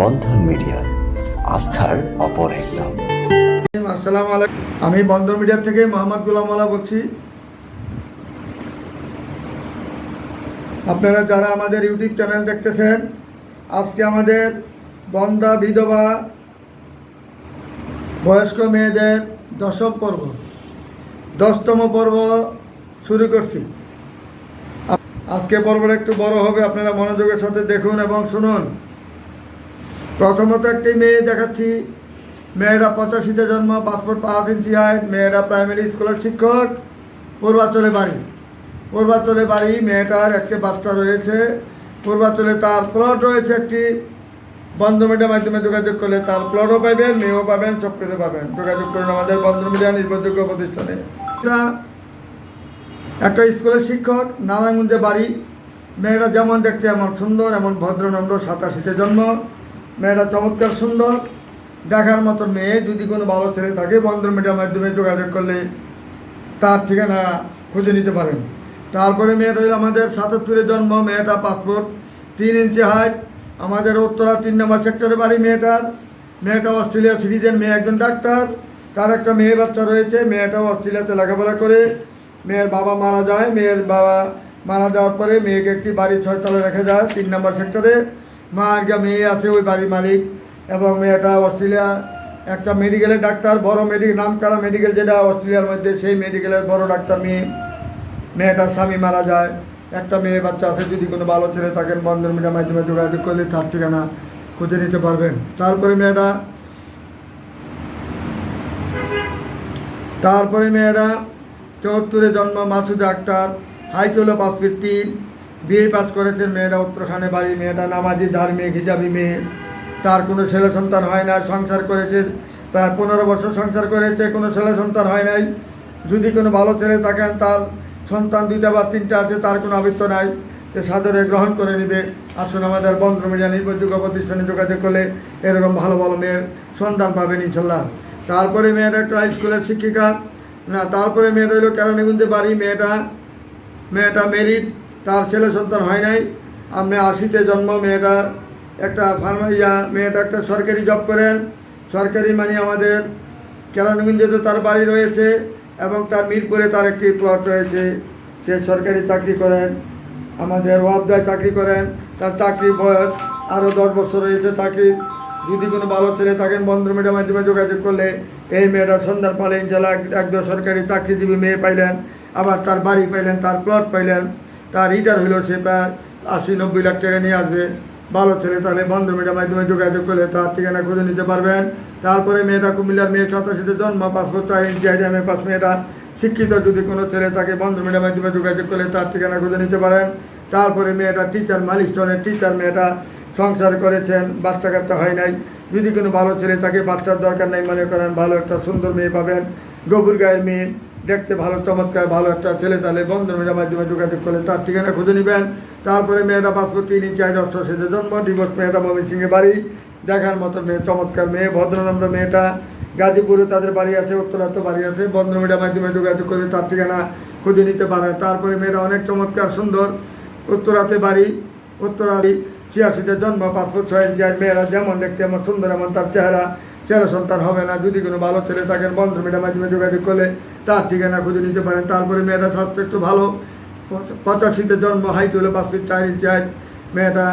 বন্ধন media. আস্থার অপর এক নাম আসসালামু আলাইকুম। আমি বন্দর মিডিয়া থেকে মোহাম্মদ গুলাম মালা বলছি। আপনারা যারা আমাদের ইউটিউব চ্যানেল দেখতেছেন, আজকে আমাদের বন্দা বিধবা বয়স্ক মেয়েদের দশম পর্ব, দশতম পর্ব শুরু করছি। আজকে পর্বটা একটু বড় হবে, আপনারা মনোযোগের সাথে দেখুন এবং শুনুন। প্রথমত একটি মেয়ে দেখাচ্ছি। মেয়েরা পঁচাশিতে জন্ম, পাসপোর্ট পাঁচ ইঞ্চি হাইট, মেয়েরা প্রাইমারি স্কুলের শিক্ষক পূর্বাচলে বাড়ি। পূর্বাচলে বাড়ি, মেয়েটার একটি বাচ্চা রয়েছে। পূর্বাচলে তার প্লট রয়েছে একটি। বন্ধ মিডিয়ার মাধ্যমে যোগাযোগ করলে তার প্লটও পাবেন, মেয়েও পাবেন সব কিছু পাবেন। যোগাযোগ করুন আমাদের বন্ধ মিডিয়া নির্ভরযোগ্য প্রতিষ্ঠানে। একটা স্কুলের শিক্ষক, নারায়ণগঞ্জে বাড়ি। মেয়েটা যেমন দেখতে এমন সুন্দর, এমন ভদ্রনম্র, সাতাশিতে জন্ম। মেয়েটা চমৎকার সুন্দর, দেখার মতো মেয়ে যদি কোনো ভালো ছেলে থাকে, বন্ধন মিডিয়ার মাধ্যমে যোগাযোগ করলে তার ঠিকানা খুঁজে নিতে পারেন। তারপরে মেয়েটা আমাদের সাতাত্তরে জন্ম, মেয়েটা পাসপোর্ট, তিন ইঞ্চি হাইট আমাদের উত্তরা তিন নম্বর সেক্টরে বাড়ি মেয়েটার মেয়েটা অস্ট্রেলিয়া সিটিজেন, মেয়ে একজন ডাক্তার। তার একটা মেয়ে বাচ্চা রয়েছে, মেয়েটাও অস্ট্রেলিয়াতে লেখাপড়া করে। মেয়ের বাবা মারা যায়, মেয়ের বাবা মারা যাওয়ার পরে মেয়েকে একটি বাড়ি ছয়তলা রেখে যায় তিন নম্বর সেক্টরে। মা একটা মেয়ে আছে ওই বাড়ির মালিক এবং মেয়েটা অস্ট্রেলিয়া, একটা মেডিকেলের ডাক্তার, বড় মেডিকেল নাম করা মেডিকেল যেটা অস্ট্রেলিয়ার মধ্যে, সেই মেডিকেলের বড় ডাক্তার মেয়ে। মেয়েটার স্বামী মারা যায়। একটা মেয়ে বাচ্চা আছে, যদি কোনো ভালো ছেলে থাকেন, বন্ধন মিডিয়ার মাধ্যমে যোগাযোগ করলে তার ঠিকানা খুঁজে নিতে পারবেন। তারপরে মেয়েটা, তারপরে মেয়েরা চৌত্তরে জন্ম মাসুদ আক্তার হাইট হলো পাঁচ ফিট তিন বিয়ে পাস করেছে মেয়েরা উত্তরখানে বাড়ি মেয়েটা নামাজি, ধার্মিক, হিজাবি মেয়ে। তার কোনো ছেলে সন্তান হয় না, সংসার করেছে, প্রায় পনেরো বছর সংসার করেছে, কোনো ছেলে সন্তান হয় নাই। যদি কোনো ভালো ছেলে থাকেন, তার সন্তান দুইটা বা তিনটা আছে, তার কোনো আবৃত্ত নাই। সে সাদরে গ্রহণ করে নেবে। আসুন আমাদের বন্ধ মিডিয়া নির্ভরযোগ্য প্রতিষ্ঠানে যোগাযোগ করলে এরকম ভালো ভালো মেয়ের সন্তান পাবেন ইনশাল্লাহ। তারপরে মেয়েটা একটা হাই স্কুলের শিক্ষিকা। না, তারপরে মেয়েটা হলো কেরানীগঞ্জে বাড়ি, মেয়েটা মেয়েটা মেরিট তার ছেলে সন্তান হয় নাই। আমি আশিতে জন্ম, মেয়েটা একটা ফার্মা, ইয়া, মেয়েটা একটা সরকারি জব করেন। সরকারি মানে আমাদের কেরানীগঞ্জে তো তার বাড়ি রয়েছে এবং তার মিরপুরে তার একটি প্লট রয়েছে। সে সরকারি চাকরি করেন, আমাদের ওয়াবদায় চাকরি করেন। তার চাকরি বয়স আরও দশ বছর রয়েছে। চাকরি যদি কোনো ভালো ছেলে থাকেন বন্ধু মিডিয়ার মাধ্যমে যোগাযোগ করলে এই মেয়েটা সন্ধ্যার পালে। ইনশাল্লাহ একদম সরকারি চাকরিজীবী মেয়ে পাইলেন, আবার তার বাড়ি পাইলেন, তার প্লট পাইলেন। তার রিটার হইল সে প্রায় আশি, নব্বই লাখ টাকা নিয়ে আসবে। ভালো ছেলে, তাহলে বন্ধু মিডিয়ার মাধ্যমে যোগাযোগ করলে তার ঠিকানা খুঁজে নিতে পারবেন। তারপরে মেয়েটা কুমিল্লার মেয়ে সাতাশিতে জন্ম পাসপোর্ট চার পাস মেয়েটা। শিক্ষিত যদি কোনো ছেলে তাকে বন্ধু মিডিয়ার মাধ্যমে যোগাযোগ করলে তার ঠিকানা খুঁজে নিতে পারেন। তারপরে মেয়েটা টিচার মালিস্টনের টিচার মেয়েটা সংসার করেছেন, বাচ্চা কাচ্চা হয় নাই। যদি কোনো ভালো ছেলে তাকে বাচ্চার দরকার নাই, মনে করেন ভালো একটা সুন্দর মেয়ে পাবেন। গোবর গায়ের মেয়ে দেখতে ভালো, চমৎকার, ভালো একটা ছেলে তাহলে বন্ধন মেয়ের মাধ্যমে যোগাযোগ করলে তার ঠিকানা খুঁজে নেবেন। তারপরে মেয়েটা পাসপোর্ট তিন ইঞ্চি চার অষ্টর সেতে জন্ম, ডিভোর্স মেয়েটা মমিন সিংহে বাড়ি। দেখার মতো মেয়ে, চমৎকার মেয়ে, ভদ্রনম্র মেয়েটা। গাজীপুরে তাদের বাড়ি আছে, উত্তরাতে বাড়ি আছে। বন্ধন মেয়েটার মাধ্যমে যোগাযোগ করে তার ঠিকানা খুঁজে নিতে পারে। তারপরে মেয়েটা অনেক চমৎকার, সুন্দর। উত্তরাতে বাড়ি, উত্তরাতে ছিয়াশিতে জন্ম পাসপোর্ট ছয় ইঞ্চি। আর মেয়েরা যেমন দেখতে, এমন সুন্দর, এমন তার চেহারা। ছেলে সন্তান হবে না। যদি কোনো ভালো ছেলে থাকেন বন্ধু মেয়েটার মাধ্যমে যোগাযোগ করলে তার ঠিকানা খুঁজে নিতে পারেন। তারপরে মেয়েটা স্বাস্থ্য একটু ভালো। পঁচাশিতে জন্ম, হাইট হলো পাঁচ ফিট চার ইঞ্চি হাইট। মেয়েটা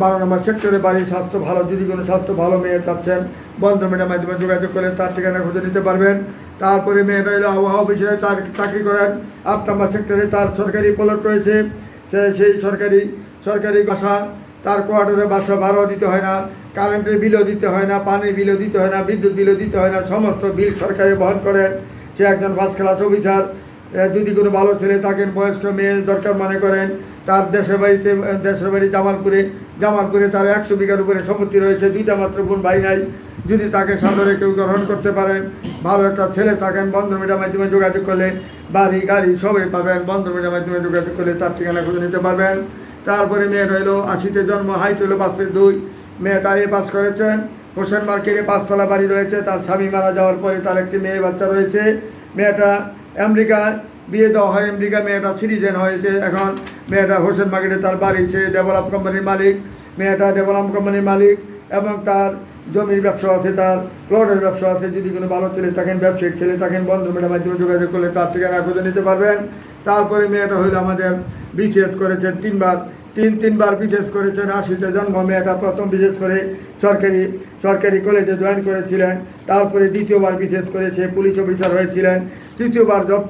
বারো নম্বর সেক্টরে বাড়ি স্বাস্থ্য ভালো। যদি কোনো স্বাস্থ্য ভালো মেয়ে চাচ্ছেন বন্ধু মেয়েটার মাধ্যমে যোগাযোগ করে তার ঠিকানা খুঁজে নিতে পারবেন। তারপরে মেয়েটা হলো আবহাওয়া অফিসে তার চাকরি করেন। আট নম্বর সেক্টরে তার সরকারি প্লট রয়েছে। সে, সেই সরকারি সরকারি বাসা, তার কোয়ার্টারে বাসা ভাড়াও দিতে হয় না। কারেন্টের বিলও দিতে হয় না, পানির বিলও দিতে হয় না, বিদ্যুৎ বিলও দিতে হয় না। সমস্ত বিল সরকারে বহন করেন। সে একজন ফার্স্ট ক্লাস অফিসার যদি কোনো ভালো ছেলে থাকেন, বয়স্ক মেয়ে দরকার মনে করেন, তার দেশের বাড়িতে দেশের বাড়ি জামালপুরে জামালপুরে তার একশো বিঘার উপরে সম্পত্তি রয়েছে, দুইটা মাত্র বোন ভাই নাই। যদি তাকে সাদরে কেউ গ্রহণ করতে পারেন, ভালো একটা ছেলে থাকেন বন্ধু মিডিয়ার মাধ্যমে যোগাযোগ করলে বাড়ি, গাড়ি সবই পাবেন বন্ধু মিডিয়ার মাধ্যমে যোগাযোগ করলে তার ঠিকানা খুঁজে নিতে পারবেন। তারপরে মেয়েটা হলো আশিতে জন্ম, হাইট হলো পাঁচ ফিট দুই, মেয়েটা এ পাস করেছেন। হোসেন মার্কেটে পাঁচতলা বাড়ি রয়েছে, তার স্বামী মারা যাওয়ার পরে তার একটি মেয়ে বাচ্চা রয়েছে। মেয়েটা আমেরিকায় বিয়ে দেওয়া হয়, আমেরিকা মেয়েটা সিটিজেন হয়েছে। এখন মেয়েটা হোসেন মার্কেটে তার বাড়ি, সে ডেভেলপ কোম্পানির মালিক। মেয়েটা ডেভেলপ কোম্পানির মালিক এবং তার জমির ব্যবসা আছে, তার প্লটের ব্যবসা আছে। যদি কোনো ভালো ছেলে থাকেন, ব্যবসায়িক ছেলে থাকেন, বন্ধু মেয়েটার মাধ্যমে যোগাযোগ করলে তার ঠিকানা খুঁজে নিতে পারবেন। তারপরে মেয়েটা হইল আমাদের বিশেষ করেছেন তিনবার তিন, তিনবার বিশেষ করেছেন আশিতে জন্ম মেয়েটা প্রথম বিশেষ করে সরকারি সরকারি কলেজে জয়েন করেছিলেন। তারপরে দ্বিতীয়বার বিশেষ করেছে পুলিশ অফিসার হয়েছিলেন। তৃতীয়বার জব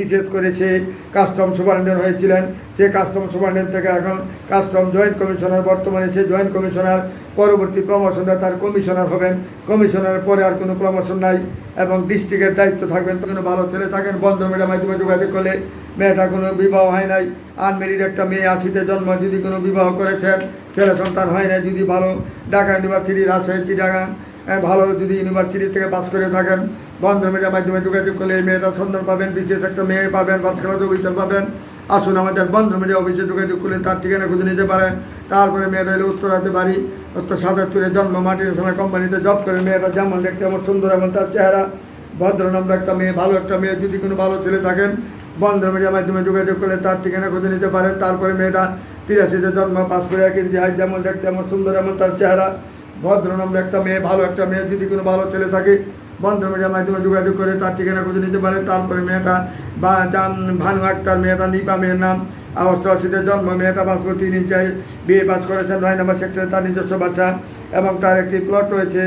বিশেষ করে সে কাস্টম সুপারিনটেন্ডেন্ট হয়েছিলেন। সে কাস্টম সুপারিনটেন্ডেন্ট থেকে এখন কাস্টম জয়েন্ট কমিশনার, বর্তমানে সে জয়েন্ট কমিশনার। পরবর্তী প্রমোশনটা তার কমিশনার হবেন। কমিশনারের পরে আর কোনো প্রমোশন নাই এবং ডিস্ট্রিক্টের দায়িত্ব থাকবেন। কোনো ভালো ছেলে থাকেন বন্ধ মেয়েটার মাধ্যমে যোগাযোগ করলে। মেয়েটা কোনো বিবাহ হয় নাই আনমেরিড একটা মেয়ে আশিতে জন্ম যদি কোনো বিবাহ করেছেন ছেলে সন্তান হয় নাই, যদি ভালো ঢাকা ইউনিভার্সিটি রাজশাহী চিটাগাং ভালো যদি ইউনিভার্সিটি থেকে পাস করে থাকেন, বন্ধ মিডিয়ার মাধ্যমে যোগাযোগ করলে এই মেয়েটা সন্তান পাবেন, বিশেষ একটা মেয়ে পাবেন খেলাতে অফিসার পাবেন। আসুন আমাদের বন্ধ মিডিয়া অফিসে যোগাযোগ করলে তার ঠিকানা খুঁজে নিতে পারেন। তারপরে মেয়েটা হলো উত্তরাতে বাড়ি, উত্তর সাতাত্তরে জন্ম সোনা কোম্পানিতে জব করে। মেয়েটা যেমন দেখতে আমার সুন্দর, এমন তার চেহারা। ভদ্র নম্র একটা মেয়ে, ভালো একটা মেয়ে, যদি কোনো ভালো ছেলে থাকেন বন্ধ মিডিয়ার মাধ্যমে যোগাযোগ করলে তার ঠিকানা খুঁজে নিতে পারেন। তারপরে মেয়েটা তিরাশিতে জন্ম পাস করে এক ইঞ্চি হাইট যেমন দেখতে এমন সুন্দর, এমন তার চেহারা। ভদ্র, নম্র একটা মেয়ে, ভালো একটা মেয়ে। যদি কোনো ভালো ছেলে থাকে, বন্ধ মিডিয়ার মাধ্যমে যোগাযোগ করে তার ঠিকানা খুঁজে নিতে পারেন। তারপরে মেয়েটা বা ভানু আক্তার, মেয়েটা নিপা মেয়ের নাম। অষ্টআশিতে জন্ম, মেয়েটা পাস করে তিন ইঞ্চি বিয়ে পাস করেছেন, নয় নম্বর সেক্টরে তার নিজস্ব বাচ্চা এবং তার একটি প্লট রয়েছে।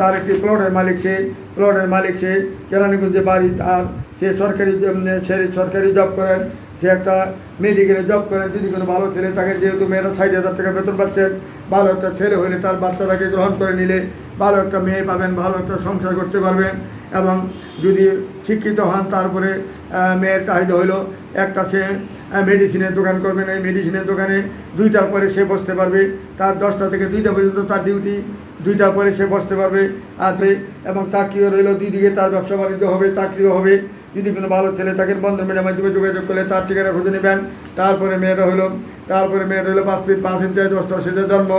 তার একটি প্লটের মালিক সে প্লটের মালিক সে, কেরানীগঞ্জে বাড়ি তার। সে সরকারি ছেলে সরকারি জব করেন সে একটা মেডিকেলে জব করেন, যদি কোনো ভালো ছেলে থাকে, যেহেতু মেয়েরা ষাট হাজার টাকা বেতন পাচ্ছেন ভালো একটা ছেলে হলে তার বাচ্চাটাকে গ্রহণ করে নিলে ভালো একটা মেয়ে পাবেন, ভালো একটা সংসার করতে পারবেন এবং যদি শিক্ষিত হন, তারপরে মেয়ের চাহিদা হলো একটা সে মেডিসিনের দোকান করবেন, এই মেডিসিনের দোকানে দুইটার পরে সে বসতে পারবে, তার দশটা থেকে দুইটা পর্যন্ত তার ডিউটি দুইটার পরে সে বসতে পারবে আসবে এবং চাকরিও রইল, দুই দিকে তার ব্যবসা বাণিজ্য হবে, চাকরিও হবে যদি কোনো ভালো ছেলে থাকেন বন্ধন মাধ্যমে যোগাযোগ করলে তার ঠিকানা খুঁজে নেবেন। তারপরে মেয়েরা হলো তারপরে মেয়েরা হলো পাঁচ ফিট পাঁচ ইঞ্চি অষ্টআশিতে জন্ম।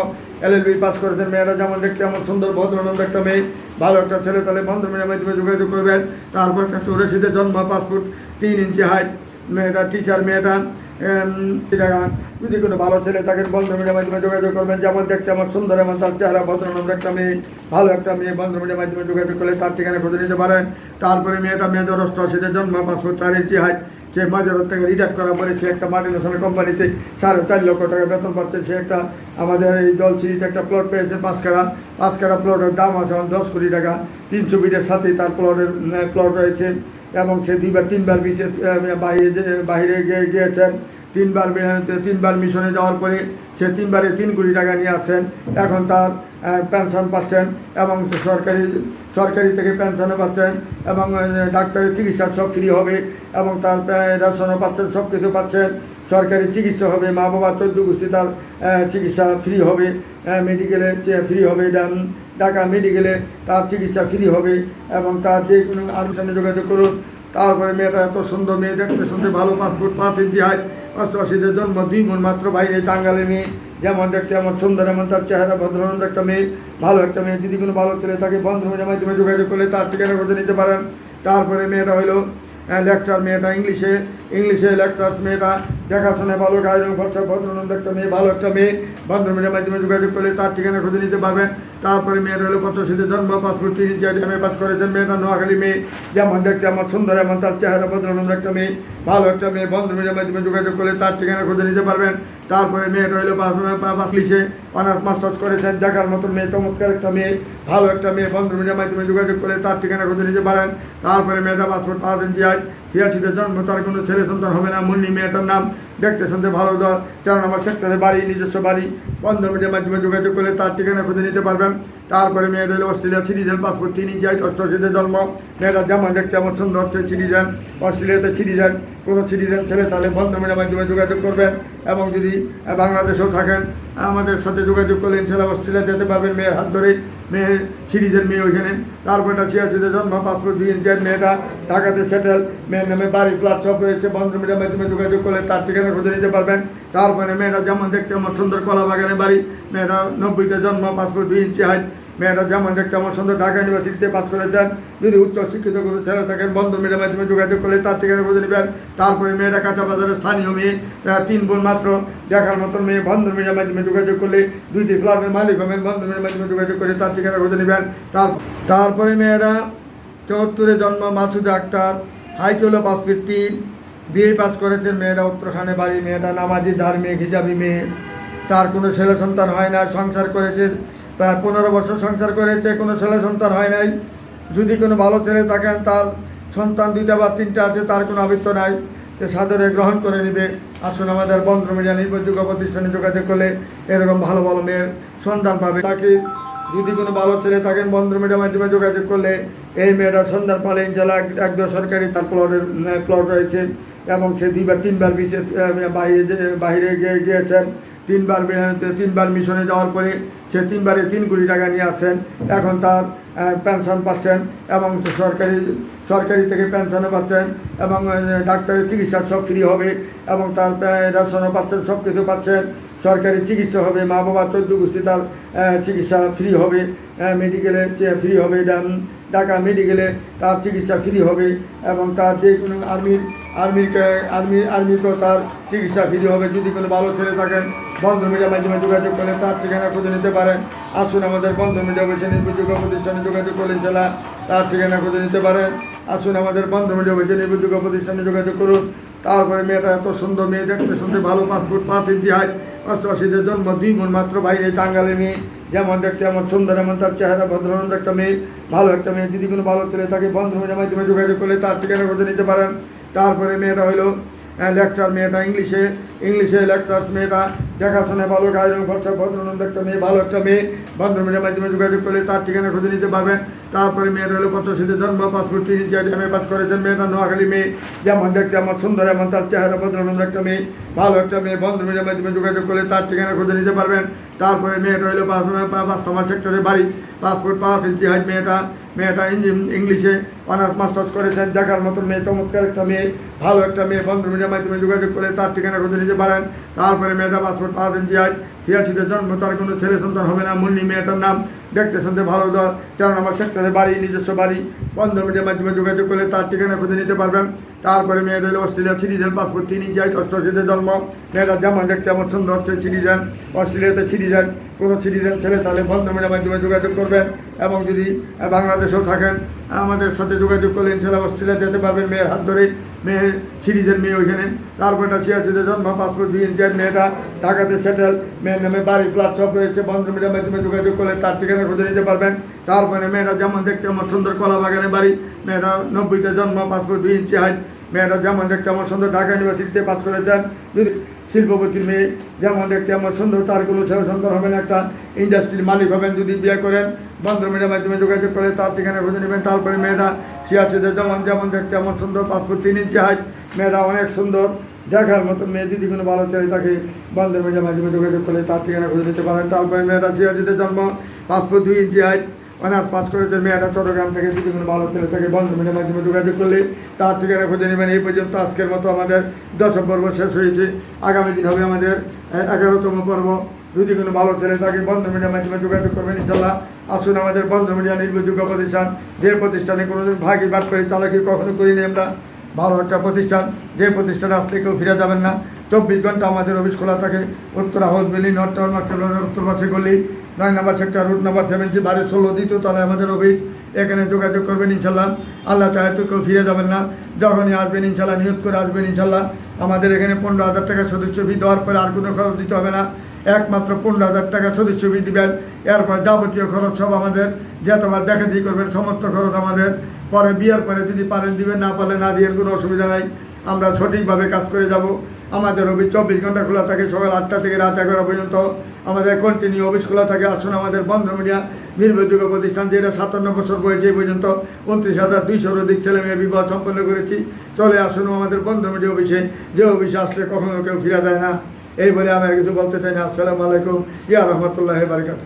এল এল এলএলবি পাস করেছেন মেয়েরা, যেমন দেখতে এমন সুন্দর ভদ্রনন্দ একটা মেয়ে। ভালো একটা ছেলে, তাহলে বন্ধন মেয়ের মাধ্যমে যোগাযোগ করবেন। তারপর একটা চোরে চৌরাশিতে জন্ম, পাঁচ ফুট তিন ইঞ্চি হাইট মেয়েটা টিচার মেয়েটা। যদি কোনো ভালো ছেলে তাকে বন্ধু মিডিয়ার মাধ্যমে যোগাযোগ করবেন। যেমন দেখতে আমার সুন্দর এমন তার চেহারা ভদ্রনম্র একটা মেয়ে, ভালো একটা মেয়ে বন্ধু মিডিয়ার মাধ্যমে যোগাযোগ করলে তার ঠিকানা খুঁজে নিতে পারেন। তারপরে মেয়েটা মেয়ে মেয়েদের অষ্টআশিতে জন্ম পাসপোর্ট চার ইঞ্চি হাইট সে মাঝের থেকে রিটায়ার করার পরে সে একটা মাল্টি ন্যাশনাল কোম্পানিতে সাড়ে চার লক্ষ টাকা বেতন পাচ্ছে। সে একটা আমাদের এই জলসিরিতে একটা প্লট পেয়েছে পাঁচ কারা পাঁচ কারা প্লটের দাম আছে দশ কোটি টাকা। তিনশো ফিটের সাথে তার প্লটের প্লট রয়েছে। এবং সে দুইবার, তিনবার বিশেষ বাইরে বাইরে গিয়ে গিয়েছেন, তিনবার তিনবার মিশনে যাওয়ার পরে সে তিনবারে তিন কোটি টাকা নিয়ে আসছেন। এখন তার পেনশন পাচ্ছেন এবং সরকারি সরকারি থেকে পেনশনও পাচ্ছেন এবং ডাক্তারের চিকিৎসা সব ফ্রি হবে এবং তার রেশনও পাচ্ছেন সব কিছু পাচ্ছেন। সরকারি চিকিৎসা হবে, মা বাবা চোদ্দ গোষ্ঠী তার চিকিৎসা ফ্রি হবে মেডিকেলে ফ্রি হবে ঢাকা মেডিকেলে তার চিকিৎসা ফ্রি হবে এবং তার যে কোনো আনুষ্ঠানে যোগাযোগ করুন। তারপরে মেয়েটা এত সুন্দর, মেয়ে দেখতে শুনতে ভালো, পাসপোর্ট, পাঁচ ইঞ্চি হাইট অষ্টআশিতে জন্ম, দুই গুণ মাত্র, বাইরে টাঙ্গালে মেয়ে, যেমন দেখতে এমন সুন্দর, এমন তার চেহারা ভদ্রনন্দ একটা মেয়ে, ভালো একটা মেয়ে, যদি কোনো ভালো ছেলে থাকে বন্ধু মেয়ের মাধ্যমে যোগাযোগ করলে তার ঠিকানা করতে নিতে পারেন। তারপরে মেয়েটা হলো লেকচার মেয়েটা, ইংলিশে ইংলিশে লেকচার মেয়েটা দেখাশোনায় ভালো গায়ের ভরসা ভদ্রনন্দ একটা মেয়ে, ভালো একটা মেয়ে। মেয়ের মাধ্যমে যোগাযোগ করলে তার ঠিকানা খুঁজে নিতে পারবেন। তারপরে মেয়েটা হলো পঁচাশিতে জন্ম, পাসপোর্ট ইঞ্চি এম এ পাস করেছেন। মেয়েটা নোয়াখালী মেয়ে। যেমন দেখতে আমার সুন্দর, এমন তার চেহারা ভদ্রনন্দ একটা মেয়ে। ভালো একটা মেয়ে। বন্ধু মেয়ের মাধ্যমে যোগাযোগ করলে তার ঠিকানা খুঁজে নিতে পারবেন। তারপরে মেয়েটা হলো বাসলিশে অনার্স, মাস্টার্স করেছেন। দেখার মতো মেয়ে, চমৎকার একটা মেয়ে। ভালো একটা মেয়ে। বন্ধু মেয়ের মাধ্যমে যোগাযোগ করলে তার ঠিকানা খুঁজে নিতে পারেন। তারপরে মেয়েটা পাসপোর্ট পাঁচ ইঞ্চি আজ ছিয়াশিতে জন্ম, তার কোনো ছেলে সন্তান হবে না। মুন্নি মেয়েটার নাম দেখতে শুনতে ভালো দল, কারণ আমার সেক্টরে বাড়ি, নিজস্ব বাড়ি, বন্ধ মিডিয়ার মাধ্যমে যোগাযোগ করলে তার ঠিকানা খুঁজে নিতে পারবেন। তারপরে মেয়েটা হলো অস্ট্রেলিয়া সিটিজেন, পাসপোর্ট তিন আইট অষ্টআশিতে জন্ম। মেয়েটা যেমন দেখতে আমার সুন্দর হচ্ছে, সিটিজেন, অস্ট্রেলিয়াতে সিটিজেন। কোনো সিটিজেন ছেলে তাহলে বন্ধ মিডিয়ার মাধ্যমে যোগাযোগ করবেন এবং যদি বাংলাদেশেও থাকেন, আমাদের সাথে যোগাযোগ করলে ইনশাল্লাহ অস্ট্রেলিয়া যেতে পারবেন মেয়ের হাত ধরেই। মেয়ে, সিরিজের মেয়ে ওইখানে। তারপরটা ছিয়াশিতে জন্ম, পাসপোর্ট দুই ইঞ্চি মেয়েটা ঢাকাতে সেটেল মেয়ের নামে বাড়ি ফ্ল্যাট সব রয়েছে বন্ধ মিডিয়ার মাধ্যমে যোগাযোগ করলে তার ঠিকানা খুঁজে নিতে পারবেন। তারপরে মেয়েটা যেমন দেখতে আমার সুন্দর কলা বাগানে বাড়ি। মেয়েটা নব্বইতে জন্ম, পাসপোর্ট দুই ইঞ্চি হাইট মেয়েটা যেমন দেখতে আমার সুন্দর ঢাকা ইউনিভার্সিটিতে পাস করেছেন, যদি উচ্চ শিক্ষিত কোনো ছেলে থাকেন, বন্ধন মিডিয়ার মাধ্যমে যোগাযোগ করলে তার ঠিকানা খুঁজে নেবেন। তারপরে মেয়েরা কাঁচা বাজারের স্থানীয় মেয়ে তিন বোন মাত্র, দেখার মতন মেয়ে, বন্ধন মিডিয়ার মাধ্যমে যোগাযোগ করলে দুইটি ফ্ল্যাটের মালিক হবেন, বন্ধন মিডিয়ার মাধ্যমে যোগাযোগ করে তার ঠিকানা খুঁজে নেবেন। তার, তারপরে মেয়েরা চুয়াত্তরে জন্ম মাসুদ আক্তার হাইটোলো পাস ফিট তিন, বিয়ে পাস করেছেন মেয়েরা উত্তরখানে বাড়ি মেয়েটা নামাজি, ধার্মিক, হিজাবি মেয়ে। তার কোনো ছেলে সন্তান হয় না, সংসার করেছে প্রায় পনেরো বছর সংসার করেছে, কোনো ছেলে সন্তান হয় নাই। যদি কোনো ভালো ছেলে থাকেন, তার সন্তান দুইটা বা তিনটা আছে, তার কোনো আবৃত্ত নাই, সে সাদরে গ্রহণ করে নেবে। আসুন আমাদের বন্ধ মিডিয়া নির্ভরযোগ্য প্রতিষ্ঠানে যোগাযোগ করলে এরকম ভালো ভালো মেয়ের সন্ধান পাবে। তাকে যদি কোনো ভালো ছেলে থাকেন, বন্ধ মিডিয়ার মাধ্যমে যোগাযোগ করলে এই মেয়েটা সন্ধান পালে জেলা একদম সরকারি তার প্লটের প্লট রয়েছে এবং সে দুইবার, তিনবার বিশেষ বাইরে বাইরে গিয়ে গিয়েছেন। তিনবার তিনবার মিশনে যাওয়ার পরে সে তিনবারে তিন কোটি টাকা নিয়ে আসছেন। এখন তার পেনশন পাচ্ছেন এবং সরকারি সরকারি থেকে পেনশনও পাচ্ছেন এবং ডাক্তারের চিকিৎসা সব ফ্রি হবে এবং তার রেশনও পাচ্ছেন সব কিছু পাচ্ছেন। সরকারি চিকিৎসা হবে, মা বাবা চোদ্দ গোষ্ঠী তার চিকিৎসা ফ্রি হবে মেডিকেলে ফ্রি হবে ঢাকা মেডিকেলে তার চিকিৎসা ফ্রি হবে এবং তার যে কোনো আর্মির আর্মির আর্মি আর্মি তো তার চিকিৎসা ফ্রি হবে। যদি কোনো ভালো ছেলে থাকেন বন্ধ মিডিয়ার মাধ্যমে যোগাযোগ করলে তার ঠিকানা খুঁজে নিতে পারেন। আসুন আমাদের বন্ধু মিডিয়া বসে নির্ভরযোগ্য প্রতিষ্ঠানে যোগাযোগ করলেন জেলা তার ঠিকানা খুঁজে নিতে পারেন। আসুন আমাদের বন্ধ মিডিয়া বসে নির্ভরযোগ্য প্রতিষ্ঠানে যোগাযোগ করুন। তারপরে মেয়েটা এত সুন্দর, মেয়ে দেখতে সুন্দর ভালো পাসপোর্ট পাঁচ ইঞ্চি হাইট অষ্টআশিদের জন্ম, দুই গুণ মাত্র বাইরে টাঙ্গালে মেয়ে। যেমন দেখতে এমন সুন্দর, এমন তার চেহারা ভদ্রনন্দ একটা মেয়ে, ভালো একটা মেয়ে। যদি কোনো ভালো ছেলে থাকে বন্ধু মিডিয়ার মাধ্যমে যোগাযোগ করলে তার ঠিকানা খুঁজে নিতে পারেন। তারপরে মেয়েটা হলো লেকচার মেয়েটা ইংলিশে ইংলিশে লেকচার মেয়েটা দেখাশোনা ভালো, গায়ের খরচা ভদ্রনন্দ একটা মেয়ে, ভালো একটা মেয়ে মিডিয়ার মাধ্যমে যোগাযোগ করলে তার ঠিকানা খুঁজে নিতে পারবেন। তারপরে মেয়েটা হলো পঁচাশিতে জন্ম, পাসপোর্ট, তিন এম এ পাস করেছেন মেয়েটা নোয়াখালী মেয়ে। যেমন দেখতে আমার সুন্দর, এমন তার চেহারা ভদ্রনন্দ একটা মেয়ে, ভালো একটা মেয়ে বন্ধু মিডিয়ার মাধ্যমে যোগাযোগ করলে তার ঠিকানা খুঁজে নিতে পারবেন। তারপরে মেয়েটা হলো পাঁচ পাঁচ সমাজ সেক্টরে বাড়ি, পাসপোর্ট, পাঁচ ইঞ্চি হাইট মেয়েটা মেয়েটা ইঞ্জিন ইংলিশে অনার্স, মাস্টার্স করেছেন, দেখার মতো মেয়ে, চমৎকার একটা মেয়ে, ভালো একটা মেয়ে বন্ধু মিডিয়ার মাধ্যমে যোগাযোগ করে তার ঠিকানা খুঁজে নিতে পারেন। তারপরে মেয়েটা পাসপোর্ট পাঁচ যে আজ ছিয়াশিতে জন্ম, তার কোনো ছেলে সন্তান হবে না, মুন্নি মেয়েটার নাম দেখতে শুনতে ভালো দল। তেরো আমার সেক্টরে বাড়ি, নিজস্ব বাড়ি বন্ধু মিডিয়ার মাধ্যমে যোগাযোগ করে তার ঠিকানা খুঁজে নিতে পারবেন। তারপরে মেয়ের হলো অস্ট্রেলিয়া দেন পাসপোর্ট তিন ইঞ্চি, হাইট অষ্টআশিতে জন্ম। মেয়েরা যেমন দেখতে আমার সুন্দর, হচ্ছে সিটিজেন, অস্ট্রেলিয়াতে সিটিজেন। কোনো সিটিজেন ছেলে তাহলে বন্ধ মিডিয়ার মাধ্যমে যোগাযোগ করবেন এবং যদি বাংলাদেশেও থাকেন, আমাদের সাথে যোগাযোগ করলেন ছেলে অস্ট্রেলিয়া যেতে পারবেন। মেয়ের হাত ধরে মেয়ে, সিরিজের মেয়ে ওইখানে। তারপর একটা ছিয়াশিতে জন্ম, পাসপোর্ট দিয়ে ইঞ্চার মেয়েটা ঢাকাতে সেটেল মেয়ের নামে বাড়ি ফ্ল্যাট সব রয়েছে বন্ধ মিডিয়ার মাধ্যমে যোগাযোগ করলে তার ঠিকানা খুঁজে নিতে পারবেন। তারপরে মেয়েটা যেমন দেখতে আমার সুন্দর কলা বাগানে বাড়ি। মেয়েটা নব্বইতে জন্ম, পাসপোর্ট দুই ইঞ্চি হাইট মেয়েটা যেমন দেখতে আমার সুন্দর ঢাকা ইউনিভার্সিটিতে পাস করেছেন যদি শিল্পপতির মেয়ে যেমন দেখতে আমার সুন্দর, তার কোনো ছেলে সন্তান হবেন একটা ইন্ডাস্ট্রির মালিক হবেন যদি বিয়ে করেন। বন্ধ মিডিয়ার মাধ্যমে যোগাযোগ করে তার ঠিকানা খুঁজে নেবেন। তারপরে মেয়েটা সিয়াসিতে যেমন যেমন দেখতে আমার সুন্দর। পাসপোর্ট তিন ইঞ্চি হাইট মেয়েটা অনেক সুন্দর। দেখার মতো মেয়ে যদি কোনো ভালো ছেলে থাকে, বন্ধ মিডিয়ার মাধ্যমে যোগাযোগ করলে তার ঠিকানা খুঁজে নিতে পারেন। তারপরে মেয়েটা সিয়াসিতে জন্ম পাসপোর্ট দুই ইঞ্চি হাইট অনার্স পাস করেছে মেয়েরা চট্টগ্রাম থেকে যদি কোনো ভালো ছেলে থাকে, বন্ধ মিডিয়ার মাধ্যমে যোগাযোগ করলে তার ঠিকানা খুঁজে নেবেন। এই পর্যন্ত আজকের মতো আমাদের দশম পর্ব শেষ হয়েছে। আগামী দিন হবে আমাদের এগারোতম পর্ব। যদি কোনো ভালো ছেলে থাকে, বন্ধ মিডিয়ার মাধ্যমে যোগাযোগ করবেন, ইনশাল্লাহ। আসুন আমাদের বন্ধ মিডিয়া নির্ভরযোগ্য প্রতিষ্ঠান। যে প্রতিষ্ঠানে কোনোদিন ভাগি বাদ করে চালাকি কখনো করিনি আমরা। ভালো একটা প্রতিষ্ঠান। যে প্রতিষ্ঠানে আসলে কেউ ফিরে যাবেন না। চব্বিশ ঘণ্টা আমাদের অফিস খোলা থাকে। উত্তর আহত বেলি, নর্থ গলি। নয় number sector, route number seventy বারো ষোলো, দ্বিতীয় তলায় আমাদের অফিস। এখানে যোগাযোগ করবেন, ইনশাল্লাহ। আল্লাহ চাহে তো কেউ ফিরে যাবেন না। যখনই আসবেন, ইনশাল্লাহ, নিয়োগ করে আসবেন, ইনশাল্লাহ। আমাদের এখানে পনেরো হাজার টাকা সদস্য ফি দেওয়ার পরে আর কোনো খরচ দিতে হবে না। একমাত্র পনেরো হাজার টাকা সদস্য ফি দিবেন। এরপর যাবতীয় খরচ সব আমাদের। যতবার দেখা দিয়ে করবেন, সমস্ত খরচ আমাদের। পরে বিয়ের পরে যদি পারেন দিবেন, না পারলে না দিয়ে কোনো অসুবিধা নাই। আমরা সঠিকভাবে কাজ করে যাব। আমাদের অফিস চব্বিশ ঘণ্টা খোলা থাকে সকাল আটটা থেকে রাত এগারো পর্যন্ত। আমাদের কন্টিনিউ অফিস খোলা থাকে। আসুন আমাদের বন্ধ মিডিয়া নির্ভরযোগ্য প্রতিষ্ঠান, যেটা সাতান্ন বছর বয়সে এই পর্যন্ত। উনত্রিশ হাজার দুইশোর অধিক ছেলে মেয়ে বিবাহ সম্পন্ন করেছি। চলে আসুন আমাদের বন্ধ মিডিয়া অফিসে। যে অফিসে আসলে কখনো কেউ ফিরা যায় না। এই বলে আমি আর কিছু বলতে চাই না আসসালামু আলাইকুম। ইয়া রহমতুল্লাহ বারকাত